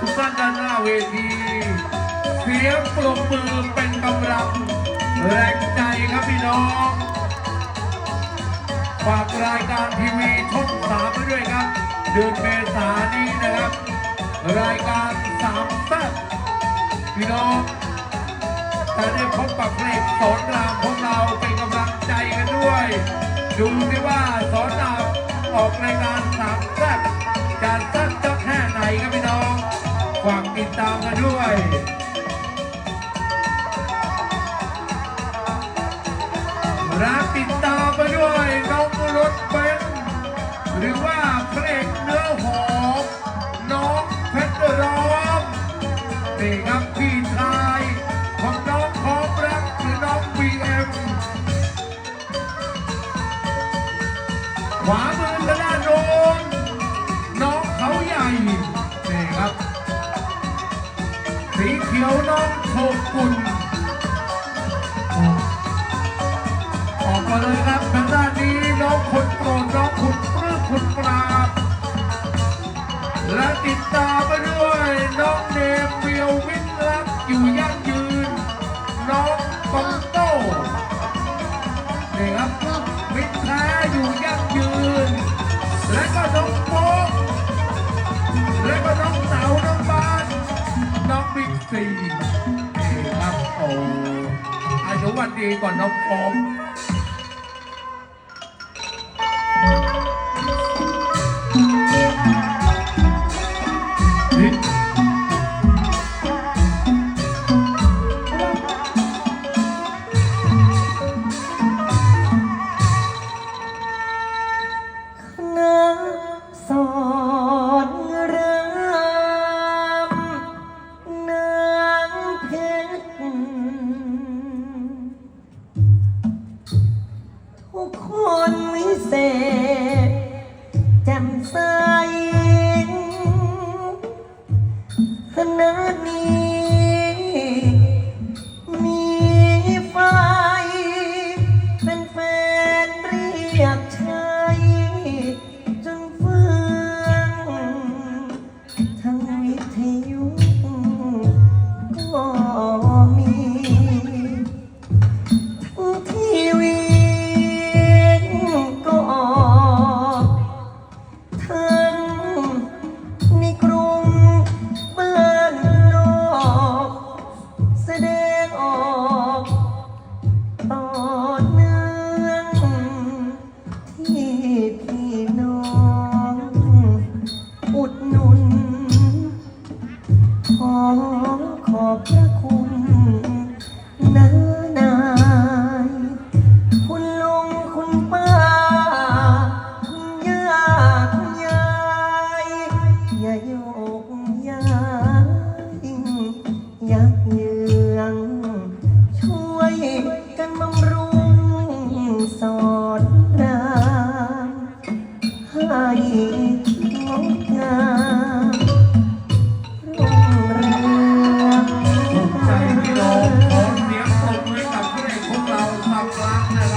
ทุกท่านด้านหน้าเวทีเสียงปรบมือเป็นกำลังแรงใจครับพี่น้องฝากรายการทีวีช่องสามด้วยครับ เดือนเมษานนี้นะครับ รายการสามแซ่บพี่น้องจะได้พบกับเพลงสอนรามของเราเป็นกำลังใจกันด้วย ดูสิว่าสอนรามออกรายการสามแซ่บจะแซ่บ ฝากติดตามกันด้วย รักติดตามไปด้วยน้องรถเบนหรือว่าพระเอกเนื้อหอมน้องเพชรร้องนี่ครับพี่ชาย ยวน้องโชกุลออกมาเลยครั องบิ๊กซีนี่ครับโอ้อายุวันดีก่อนน้องโป๊ก แจ่มใส ขอบคุณน้านายคุณลุงคุณป้า คุณย่อยากยายอยาเยือง ช่วยกันบำรุงสอนรามให้งดงาม আপনার